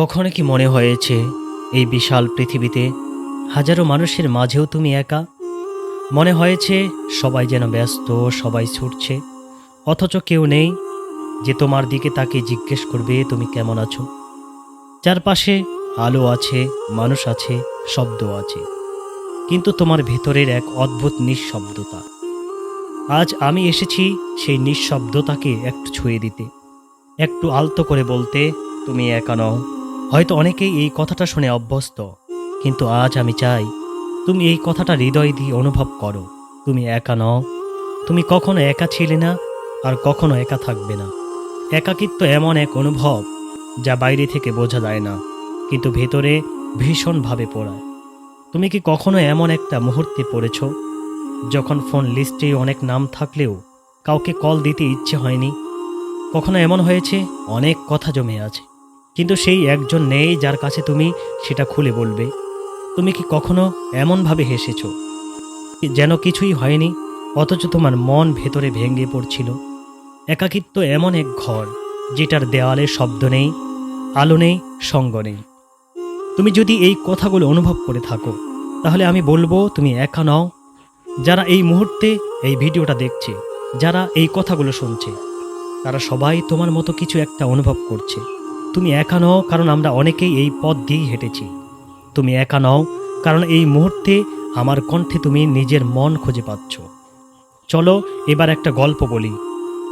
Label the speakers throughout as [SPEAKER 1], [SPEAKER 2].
[SPEAKER 1] কখনো কি মনে হয়েছে এই বিশাল পৃথিবীতে হাজারো মানুষের মাঝেও তুমি একা? মনে হয়েছে সবাই যেন ব্যস্ত, সবাই ছুটছে। অথচ কেউ নেই যে তোমার দিকে তাকে জিজ্ঞেস করবে, তুমি কেমন আছো? চারপাশে আলো আছে, মানুষ আছে, শব্দ আছে। কিন্তু তোমার ভেতরের এক অদ্ভুত নিঃশব্দতা। আজ আমি এসেছি সেই নিঃশব্দতাকে একটু ছুঁয়ে দিতে। একটু আলতো করে বলতে, তুমি একা নও। হয়তো অনেকেই এই কথাটা শুনে অভ্যস্ত, কিন্তু আজ আমি চাই, তুমি এই কথাটা হৃদয় দিয়ে অনুভব করো। তুমি একা নও, তুমি কখনো একা ছিলে না, আর কখনো একা থাকবে না। একাকিত্ব এমন এক অনুভব, যা বাইরে থেকে বোঝা যায় না, কিন্তু ভেতরে ভীষণভাবে পড়ায়। তুমি কি কখনো এমন একটা মুহূর্তে পড়েছ, যখন ফোন লিস্টে অনেক নাম থাকলেও কাউকে কল দিতে ইচ্ছে হয়নি? কখনো এমন হয়েছে? অনেক কথা জমে আছে। কিন্তু সেই একজন নেই যার কাছে তুমি সেটা খুলে বলবে। তুমি কি কখনো এমনভাবে হেসেছ? যেন কিছুই হয়নি, অথচ তোমার মন ভেতরে ভেঙে পড়ছিল। একাকিত্ব এমন এক ঘর, যেটার দেওয়ালে শব্দ নেই, আলো নেই, সঙ্গ নেই। তুমি যদি এই কথাগুলো অনুভব করে থাকো, তাহলে আমি বলব তুমি একা নও। যারা এই মুহূর্তে এই ভিডিওটা দেখছে, যারা এই কথাগুলো শুনছে, তারা সবাই তোমার মতো কিছু একটা অনুভব করছে। তুমি একা নও, কারণ আমরা অনেকেই এই পথ দিয়েই হেঁটেছি। তুমি একা নও, কারণ এই মুহূর্তে আমার কণ্ঠে তুমি নিজের মন খুঁজে পাচ্ছ। চলো, এবার একটা গল্প বলি।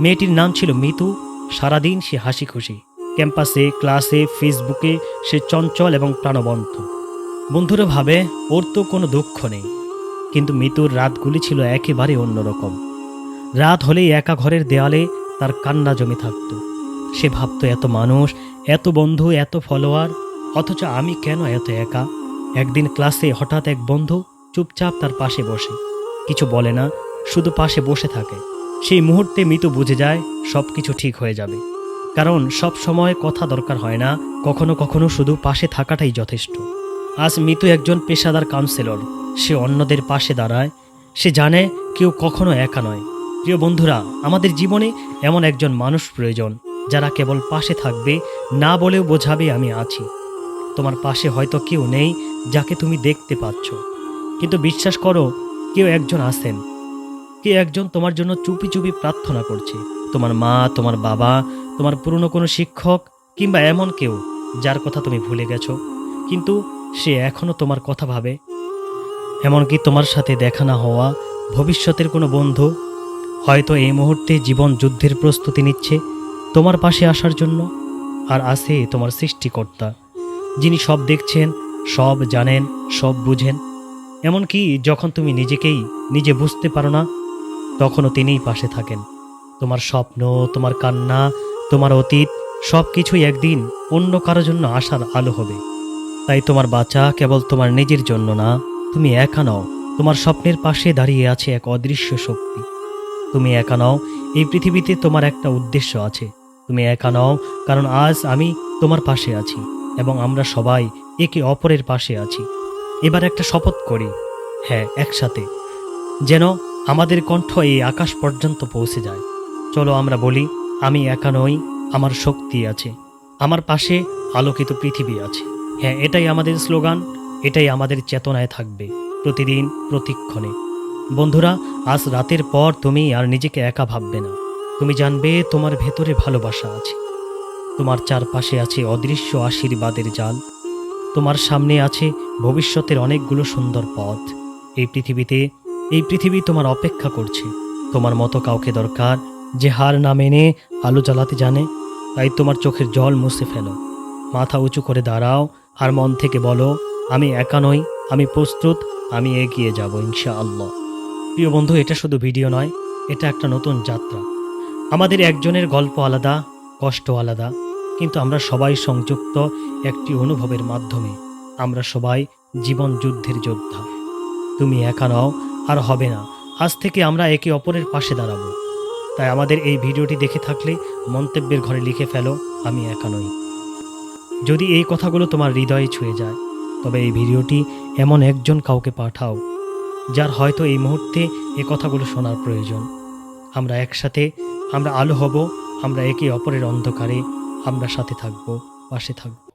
[SPEAKER 1] মেয়েটির নাম ছিল মিতু। সারাদিন সে হাসি খুশি ক্যাম্পাসে, ক্লাসে, ফেসবুকে সে চঞ্চল এবং প্রাণবন্ত। বন্ধুরা ভাবে, ওর তো কোনো দুঃখ নেই। কিন্তু মিতুর রাতগুলি ছিল একেবারে অন্যরকম। রাত হলেই একা ঘরের দেয়ালে তার কান্না জমে থাকত। সে ভাবতো, এত মানুষ এত বন্ধু, এত ফলোয়ার অথচ আমি কেন এত একা? একদিন ক্লাসে হঠাৎ এক বন্ধু চুপচাপ তার পাশে বসে। কিছু বলে না, শুধু পাশে বসে থাকে। সেই মুহূর্তে মিতু বুঝে যায় সব কিছু ঠিক হয়ে যাবে। কারণ সব সময় কথা দরকার হয় না, কখনো কখনো শুধু পাশে থাকাটাই যথেষ্ট। আজ মিতু একজন পেশাদার কাউন্সিলর সে অন্যদের পাশে দাঁড়ায়। সে জানে কেউ কখনো একা নয়। প্রিয় বন্ধুরা, আমাদের জীবনে এমন একজন মানুষ প্রয়োজন। যারা কেবল পাশে থাকবে, না বলেও বোঝাবে আমি আছি। তোমার পাশে হয়তো কেউ নেই যাকে তুমি দেখতে পাচ্ছ। কিন্তু বিশ্বাস করো, কেউ একজন আছেন। কেউ একজন তোমার জন্য চুপি চুপি প্রার্থনা করছে। তোমার মা, তোমার বাবা, তোমার পুরনো কোনো শিক্ষক কিংবা এমন কেউ যার কথা তুমি ভুলে গেছো। কিন্তু সে এখনও তোমার কথা ভাবে। এমনকি তোমার সাথে দেখা না হওয়া ভবিষ্যতের কোনো বন্ধু হয়তো এই মুহূর্তে জীবন যুদ্ধের প্রস্তুতি নিচ্ছে। তোমার পাশে আসার জন্য আর আছে তোমার সৃষ্টিকর্তা, যিনি সব দেখছেন, সব জানেন, সব বুঝেন। এমনকি যখন তুমি নিজেকেই নিজে বুঝতে পারো না, তখনও তিনিই পাশে থাকেন। তোমার স্বপ্ন, তোমার কান্না, তোমার অতীত সব কিছুই একদিন অন্য কারও জন্য আসার আলো হবে। তাই তোমার বাচ্চা কেবল তোমার নিজের জন্য না, তুমি একা নও। তোমার স্বপ্নের পাশে দাঁড়িয়ে আছে এক অদৃশ্য শক্তি। তুমি একা নও, এই পৃথিবীতে তোমার একটা উদ্দেশ্য আছে। তুমি একা নও, কারণ আজ আমি তোমার পাশে আছি এবং আমরা সবাই একে অপরের পাশে আছি। এবার একটা শপথ করি। হ্যাঁ একসাথে। যেন আমাদের কণ্ঠ এই আকাশ পর্যন্ত পৌঁছে যায়। চলো আমরা বলি, আমি একা নই, আমার শক্তি আছে। আমার পাশে আলোকিত পৃথিবী আছে। হ্যাঁ এটাই আমাদের স্লোগান, এটাই আমাদের চেতনায় থাকবে প্রতিদিন, প্রতিক্ষণে। বন্ধুরা, আজ রাতের পর তুমি আর নিজেকে একা ভাববে না। তুমি জানবে তোমার ভেতরে ভালোবাসা আছে। তোমার চারপাশে আছে অদৃশ্য আশীর্বাদের জাল। তোমার সামনে আছে ভবিষ্যতের অনেকগুলো সুন্দর পথ। এই পৃথিবীতে, এই পৃথিবী তোমার অপেক্ষা করছে। তোমার মতো কাউকে দরকার যে হার না মেনে আলো জ্বালাতে জানে। তাই তোমার চোখের জল মুছে ফেলো। মাথা উঁচু করে দাঁড়াও আর মন থেকে বলো, আমি একা নই, আমি প্রস্তুত, আমি এগিয়ে যাব ইনশা আল্লাহ প্রিয় বন্ধু, এটা শুধু ভিডিও নয়, এটা একটা নতুন যাত্রা। আমাদের একজনের গল্প আলাদা, কষ্ট আলাদা, কিন্তু আমরা সবাই সংযুক্ত একটি অনুভবের মাধ্যমে। আমরা সবাই জীবন যুদ্ধের যোদ্ধা। তুমি একা নও, আর হবে না। আজ থেকে আমরা একে অপরের পাশে দাঁড়াবো। তাই আমাদের এই ভিডিওটি দেখে থাকলে মন্তব্যের ঘরে লিখে ফেলো, আমি একা নই। যদি এই কথাগুলো তোমার হৃদয়ে ছুঁয়ে যায়, তবে এই ভিডিওটি এমন একজন কাউকে পাঠাও, যার হয়তো এই মুহূর্তে এ কথাগুলো শোনার প্রয়োজন। আমরা একসাথে আমরা আলো হব আমরা একে অপরের অন্ধকারে আমরা সাথে থাকব পাশে থাকব।